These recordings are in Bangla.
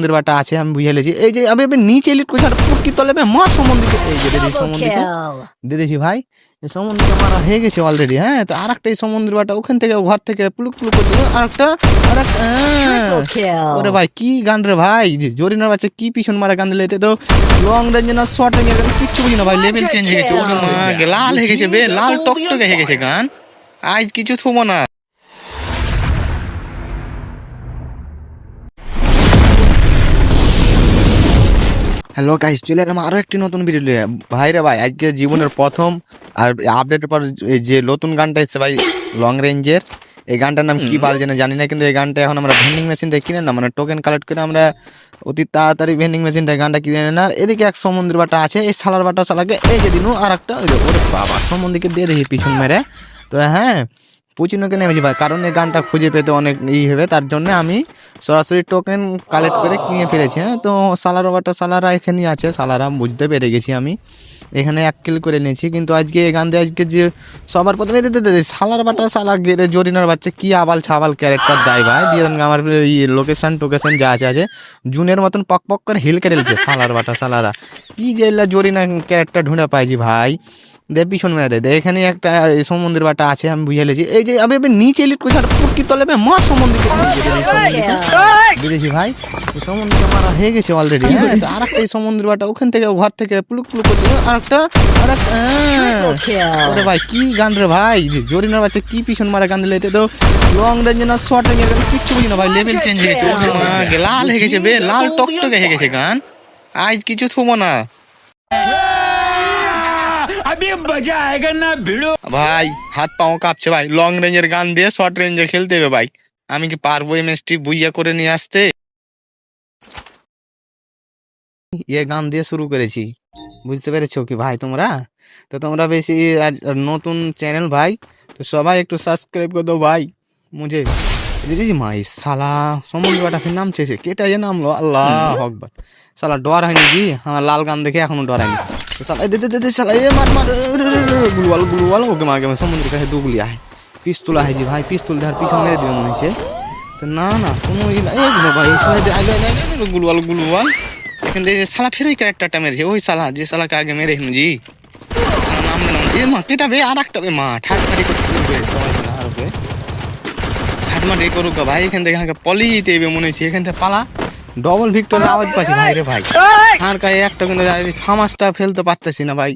মন্দির বাটা আছে আমি বুঝে লেছি এই যে আমি নিচে এলিট করছি আর পুটকি তলে মার সম্বন্ধে এই যে দিদি সম্বন্ধে দিদিছি ভাই এই সম্বন্ধে মারা হয়ে গেছে অলরেডি হ্যাঁ? তো আর একটা এই সমুদ্র বাটা ওখান থেকে ঘর থেকে পুলুক পুলুক করছে আর একটা আর। ওরে ভাই কি গান রে ভাই জরিনার বাচ্চা কি পিছন মারা গান দিলে এটা তো লং রেঞ্জ না শর্ট রেঞ্জ কিচ্ছু বুঝি না ভাই লেভেল চেঞ্জ হয়ে গেছে লাল হয়ে গেছে বে লাল টকটকে হয়ে গেছে গান। আজ কিছু থুবো না। হ্যালো গাইস চলে এলাম আরও একটি নতুন ভিডিও নিয়ে। ভাই রে ভাই আজকে জীবনের প্রথম আর আপডেটের পর যে নতুন গানটা এসেছে ভাই লং রেঞ্জের এই গানটার নাম কি বাল জানে জানি না কিন্তু এই গানটা এখন আমরা ভেন্ডিং মেশিন থেকে কিনে না মানে টোকেন কালেক্ট করে আমরা অতি তাড়াতাড়ি ভেন্ডিং মেশিন থেকে গানটা কিনে নেন আর এদিকে এক সমুদ্র বাটা আছে এই সালার বাটা সালাকে এই যে দিনু আর একটা ওরে বাবা সমুদ্রকে দিয়ে দেখি পিছন মেরে। তো হ্যাঁ পুচিনোকে নেমেছি ভাই, কারণ এই গানটা খুঁজে পেতে অনেক ই হবে, তার জন্য আমি সরাসরি টোকেন কালেক্ট করে কিনে ফেলেছি হ্যাঁ? তো সালার বাটা সালারা এখানেই আছে, সালারা বুঝতে পেরে গেছি আমি। এখানে এক কিল করে নিয়েছি, কিন্তু আজকে এই গান দিয়ে আজকে যে সবার প্রথমে সালার বাটা সালা গেলে জরিনার বাচ্চা কী আবাল ছাবাল ক্যারেক্টার দেয় ভাই? দিয়ে আমার এই লোকেশন টোকেশন যা আছে আছে, জুনের মতন পক পক করে হিল কেটে সালার বাটা, সালারা। কি যে জরিনা ক্যারেক্টার ঢুঁড়ে পাইছি ভাই। দে পিছন মেরে দে দে এখানে একটা এই সমুদ্রের বাটা আছে আমি বুঝে লেছি এই যে আমি নিচে এলিট করছি আর পুটকি তলে মার সমুদ্রকে বিদেশি ভাই সমুদ্রকে মারা হয়ে গেছে অলরেডি আর একটা এই সমুদ্র বাটা ওখান থেকে ঘর থেকে পুলুক পুলুক করছে আর একটা আর একটা। ভাই কি গান রে ভাই জরিনার বাচ্চা কি পিছন মারা গান দিলে এটা তো লং রেঞ্জ না শর্ট রেঞ্জ কিচ্ছু বুঝি না ভাই লেভেল চেঞ্জ হয়ে গেছে লাল হয়ে গেছে বে লাল টকটকে হয়ে গেছে গান আজ কিছু থুবো না। अभी मजा आएगा ना भिड़ो ভাই হাত পাও কাঁপছে ভাই লং রেঞ্জের গান দিয়ে শর্ট রেঞ্জে খেলতে হবে ভাই আমি কি পারবো এমএসটি বুইয়া করে নিয়ে আসতে ইয়ে গান দিয়ে শুরু করেছি বুঝতে পেরেছো কি ভাই তোমরা তো তোমরা বেশি আজ নতুন চ্যানেল ভাই তো সবাই একটু সাবস্ক্রাইব করে দাও ভাই মুঝে দিদি মাই সালা সমুদ্র বাটা ফির নামছে সে কেটা যে নামলো আল্লাহ হকবার সালা ডর হয়নি জি আমার লাল গান দেখে এখনো ডর হয়নি আহে পিস্তল আহে জি ভাই পিস্তল দেওয়ার পিছন মেরে দিবে মনে হচ্ছে তো না না কোনো ভাই সালা আগে এখান থেকে সালা ফের ক্যারেক্টারটা মেরেছে ওই সালা যে সালাকে আগে মেরে জি নাম করুক ভাই এখান থেকে পলিতে মনে হচ্ছে এখান থেকে পালা ডবল ভিক্টর আওয়াজ পাচ্ছি ভাই রে ভাই। আর কাছে একটা কিন্তু ফামাসটা ফেলতে পারতেছি না ভাই।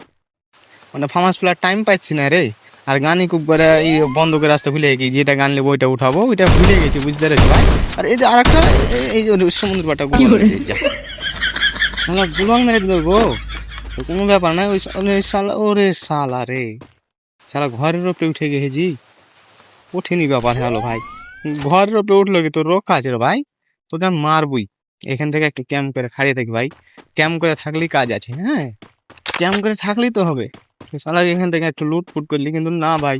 মানে ফামাস ফেলার টাইম পাচ্ছি না রে। আর গানই খুব করে এই বন্ধ করে রাস্তা ভুলে গেছি যেটা গান নেব ওইটা উঠাবো ওইটা ভুলে গেছি বুঝতে পেরেছি ভাই? আর এই যে আর একটা এই যে সমুদ্র পাটা শালা গুলং মেরে দিবে গো। কোনো ব্যাপার না ওই শালা ওরে শালা রে। শালা ঘরের উপরে উঠে গেছি। ওঠেনি ব্যাপার হলো ভাই। ঘরের উপরে উঠল কি তোর রক্ষা আছে রে ভাই? তোকে আমি মারবই। এখান থেকে একটু ক্যাম্প করে খাড়িয়ে থাকি ভাই। ক্যাম্প করে থাকলেই কাজ আছে হ্যাঁ? ক্যাম্প করে থাকলেই তো হবে। শালা এখান থেকে একটু লুট ফুট করলি কিন্তু না ভাই।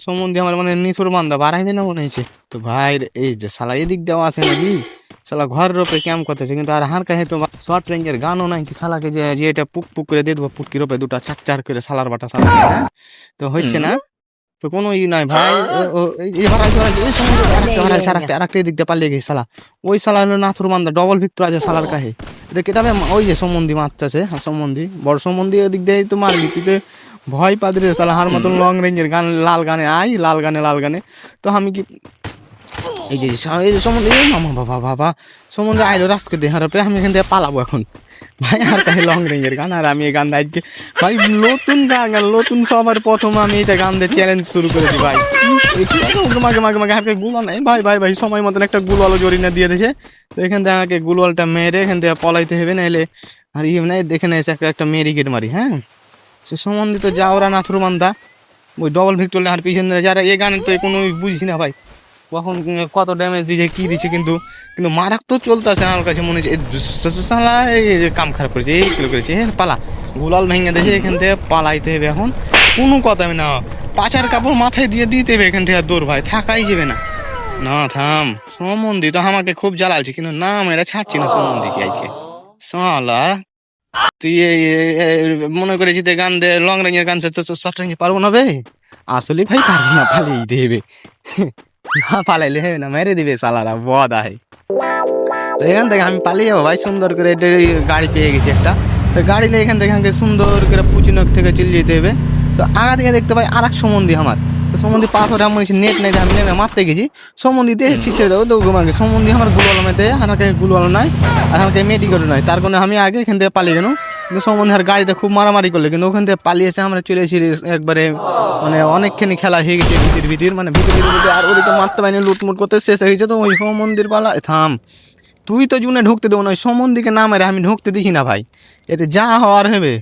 সম্বন্ধে আমার মানে নিচুর বান্ধা বাড়াই দিন মনে হয়েছে। তো ভাই এই যে শালা এদিক দেওয়া আছে নাকি? শালা ঘরের উপরে ক্যাম্প করতেছে কিন্তু আর হার কাহে তো শর্ট রেঞ্জের গানও নাই কি শালাকে যে এটা পুক পুক করে দিয়ে দেবো পুটকির উপরে দুটা চাক চার করে শালার বাটা শালা হ্যাঁ? তো হচ্ছে না তো কোনো ই নাই ভাই ওই সময় আরেকটা হারাই আরেকটা আরেকটা এদিক দিয়ে পালিয়ে গেছে সালা। ওই সালা হলো নাথুর মান্দা ডবল ভিক্টর আছে সালার কাহে দেখে তবে ওই যে সম্বন্ধি মারতেছে হ্যাঁ সম্বন্ধি। বড় সম্বন্ধি ওদিক দিয়ে তো মারবি তুই তো ভয় পাদি রে সালা। হার মতন লং রেঞ্জের গান লাল গানে আই লাল গানে লাল গানে। তো আমি কি এই যে এই যে সম্বন্ধে মামা, বাবা বাবা। সম্বন্ধে আইলো রাস্কে দিয়ে হারাপে আমি এখান থেকে পালাবো এখন। ভাই, আর কাহে লং রেঞ্জের গান, আর আমি এই গান আজকে ভাই, নতুন গান নতুন সবার প্রথম আমি এটা গান দিয়ে চ্যালেঞ্জ শুরু করেছি, ভাই। মাকে মাকে মাকে হাতে গুলো নাই। ভাই ভাই ভাই, সময় মতন একটা গুলওয়ালো জরিনা দিয়ে দিয়েছে। তো এখান থেকে আমাকে গুলওয়ালটা মেরে এখান থেকে পলাইতে হবে, নাইলে আর ইয়ে নাই, দেখে নেই, একটা একটা মেরিকেট মারি হ্যাঁ? সে সম্বন্ধিত যা ওরা নাথুর মান্দা, ওই ডবল ভিক্টর আর পিছনে যারা এই গান তো কোনো বুঝছি না, ভাই। কখন কত ড্যামেজ দিয়েছে, কি দিচ্ছে কিন্তু কিন্তু মারাক তো চলতেছে আমার কাছে, মনে হচ্ছে এই কাম খারাপ করেছে, এই কিলো করেছে, এ, পালা। গুলাল ভেঙে দিয়েছে, এখান থেকে পালাইতে হবে এখন। কোনো কথা হবে না। পাচার কাপড় মাথায় দিয়ে দিতে হবে এখান থেকে দৌড় ভাই, থাকাই যাবে না। না, থাম। সম্বন্ধি তো আমাকে খুব জ্বালালছে কিন্তু না মেরা ছাড়ছি না সম্বন্ধীকে আজকে। শালা। তুই মনে করেছি যে গান দে লং রেঞ্জের গান শর্ট রেঞ্জে পারব না বে? আসলে ভাই পারব না, পালিয়ে দেবে না পালাইলে হবে না মেরে দিবে সালারা বদ আহে তো এখান থেকে আমি পালিয়ে যাব ভাই সুন্দর করে গাড়ি পেয়ে গেছি একটা তো গাড়ি নিয়ে এখান থেকে থেকে সুন্দর করে পুচিনক থেকে চলে যেতে হবে তো আগা থেকে দেখতে পাই আর এক সম্বন্ধী আমার তো সম্বন্ধী পাথর এমন নেট নেই আমি নেমে মারতে গেছি সম্বন্ধী দেবো তো আমাকে সম্বন্ধী আমারগুলো মেতে আমাকে গুলো নয় আর আমাকে মেডিকেল নাই তার কারণে আমি আগে এখান থেকে পালিয়ে গেলাম কিন্তু গাড়িতে খুব মারামারি করলে, কিন্তু ওখান থেকে পালিয়েছে আমরা চলে এসেছি একবারে মানে অনেকখানি খেলা হয়ে গেছে ভিতির ভিতির মানে ভিতর ভিতর আর ওদিকে মারতে পারিনি, লুটমুট করতে শেষ হয়ে গেছে। তো ওই মন্দির পালা থাম। তুই তো জুনে ঢুকতে দেবো না, ওই সম্বন্ধীকে না মেরে আমি ঢুকতে দিছি না ভাই। এতে যা হওয়ার হবে,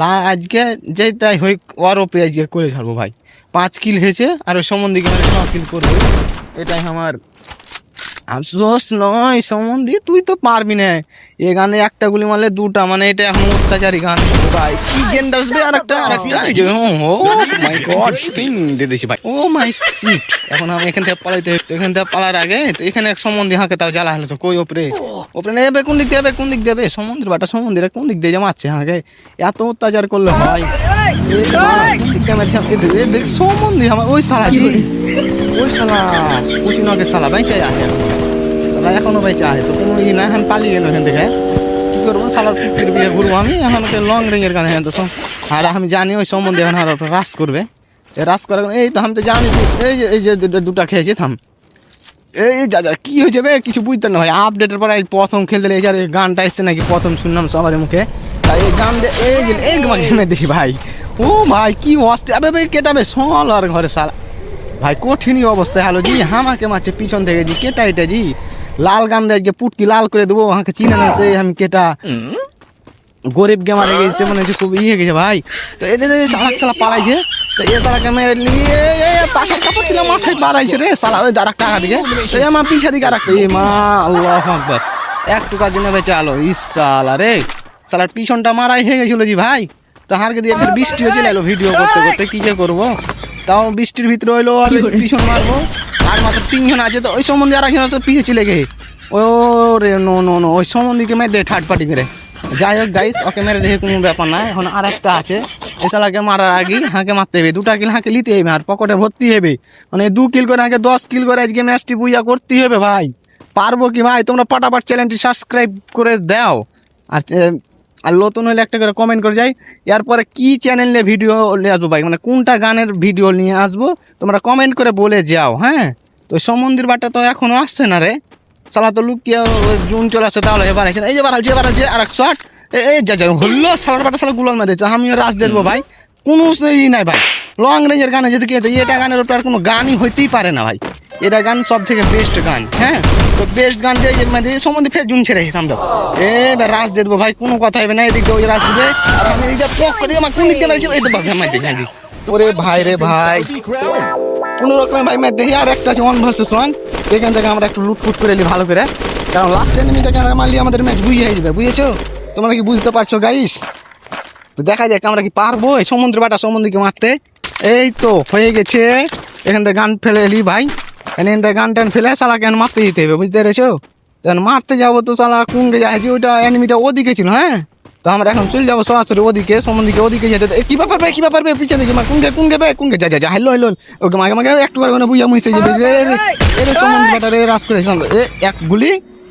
লা আজকে যেটাই হই ওর ওপরে আজকে করে ছাড়বো ভাই। পাঁচ কিল হয়েছে, আর ওই সম্বন্ধীকে মানে ছ কিল করব। এটাই আমার আফসোস নয় সম্বন্ধী তুই তো পারবি না। এ গানে একটা গুলি মারলে দুটা মানে এটা এখন অত্যাচারী গান। ভাই কি জেন্ড আসবে আর একটা আর একটা ও মাই গড সিং দিয়ে দিছি ভাই। ও মাই সিট এখন আমি এখান থেকে পালাইতে হবে। এখান থেকে পালার আগে তো এখানে এক সম্বন্ধী হাঁকে তাও জ্বালা হলো তো কই ওপরে? ওপরে নেবে কোন দিক দিয়ে যাবে কোন দিক দিয়ে যাবে সমুদ্র বাটা সমুদ্রে কোন দিক দিয়ে মারছে হাঁকে? এত অত্যাচার করলে ভাই। কোন দিক দিয়ে মারছে? দেখ, সম্বন্ধী আমার ওই জি ওই সালা কুচিনকে সালা ভাই চাই আসে সালা এখনও ভাই চায় তো কোনো ই না আমি পালিয়ে গেল এখান থেকে কি করব সালার কুকুর বিয়ে ঘুরবো আমি এখন ওকে লং রেঞ্জের হ্যাঁ তো আর আমি জানি ওই সম্বন্ধে এখন আর রাস করবে রাস করার এই তো আমি তো জানি এই যে এই যে দুটা খেয়েছি থাম এই যা যা কি হয়েছে বে কিছু বুঝতে না ভাই আপডেটের পরে প্রথম খেলতে এই যে গানটা এসছে নাকি প্রথম শুনলাম সবার মুখে তাই এই গান এই যে এই গেমে দেখি ভাই ও ভাই কি অস্তে আবে ভাই কেটাবে সল আর ঘরে সালা ভাই, কঠিনই অবস্থায় হ্যালো জি, হামাকে মাছে পিছন থেকে জি, কেটা এটা জি? লাল গান দেয় যে পুটকি লাল করে দেবো হাঁকে চিনে না সে আমি কেটা। গরিব গে মারে গেছে মানে হচ্ছে খুব ইয়ে গেছে ভাই। তো এদের সালাক সালা পালাইছে, তো এ সালাকে মেরে নিয়ে পাশের কাপড় দিলে মাথায় পালাইছে রে সালা, ওই দাঁড়াক টাকা দিকে। তো এ মা পিছা দিকে আর এ মা, আল্লাহ আকবার। এক টুকার জন্য বেঁচে আলো ইসালা রে। সালার পিছনটা মারাই হয়ে গেছিল জি ভাই। তো হারকে দিয়ে ফের বৃষ্টি হয়েছিল এলো ভিডিও করতে করতে, কি যে করব? তাও বৃষ্টির ভিতরে হইল আর পিছন মারবো। আর মাত্র তিনজন আছে তো ওই সম্বন্ধে আর একজন আছে পিছিয়ে চলে গে ও রে নো নো নো ওই সম্বন্ধীকে মেয়ে দে থার্ড পার্টি করে। যাই হোক গাইস ওকে মেরে দেখে কোনো ব্যাপার না এখন আর একটা আছে এসালাকে মারার আগে হাঁকে মারতে হবে। দুটা কিল হাঁকে নিতে হবে আর পকেটে ভর্তি হবে। মানে দু কিল করে আগে দশ কিল করে আজকে ম্যাচটি বুইয়া করতে হবে ভাই। পারব কি ভাই? তোমরা পাটাপাট চ্যানেলটি সাবস্ক্রাইব করে দাও। আর আর নতুন হলে একটা করে কমেন্ট করে যাই। এরপরে কি চ্যানেল নিয়ে ভিডিও নিয়ে আসব ভাই? মানে কোনটা গানের ভিডিও নিয়ে আসব? তোমরা কমেন্ট করে বলে যাও হ্যাঁ? তো সমন্দির বাটা তো এখনও আসছে না রে। সালা তো লুকিয়ে জুন চলে আসছে, তাহলে এবার আসছে এই যে বাড়াচ্ছে এবার আছে আর এক শট এই যা যা হল্লো সালার বাটা সালা গুলাল মেরেছে। আমিও রাস দেখব ভাই। কোনো ই নাই ভাই। লং রেঞ্জের গানে যেতে কি এটা গানের ওপর আর কোনো গানই হইতেই পারে না ভাই। এটা গান সব থেকে বেস্ট গান হ্যাঁ? তো বেস্ট গান দিয়ে মানে এই সম্বন্ধে ফের জুন ছেড়ে সামনে এবার রাস দেবো ভাই, কোনো কথা হবে না, এদিক দিয়ে ওই রাস দিবে। আর আমি এদিক দিয়ে পক করে, আমার কোন দিক দিয়ে মেরেছে, এই তো ভাই আমার হ্যাঁ ওরে ভাই রে ভাই। কোনো রকমের ভাই ম্যাচ দেখি, আর একটা আছে ওয়ান ভার্সেস ওয়ান এখান থেকে আমরা একটু লুটফুট করে নিই ভালো করে। কারণ লাস্ট এনিমিটাকে আমরা মারলি, আমাদের ম্যাচ বুঝিয়ে যাবে বুঝেছ? তোমরা কি বুঝতে পারছ গাইস তো দেখা যাক, আমরা কি পারব এই সমুদ্র বাটা সমুদ্রকে মারতে? এই তো, হয়ে গেছে। এখান থেকে গান ফেলে এলি ভাই। এখান থেকে গান টান ফেলে সালা কেন মারতে যেতে হবে বুঝতে পেরেছ তখন মারতে যাব তো সালা কোন যাচ্ছি ওইটা এনিমিটা ওদিকে ছিল হ্যাঁ তো আমরা এখন চলে যাব সরাসরি ওদিকে সম্বন্ধে ওদিকে যেতে কি ব্যাপার ভাই কি ব্যাপার ভাই পিছনে দিকে মা কোনকে কোন গে ভাই কোনকে যা যা হেলো হাইলো ওকে মাকে মাকে একটু করে বুঝা মুইছে যাবে রে রে এরে রে রাস করে এক গুলি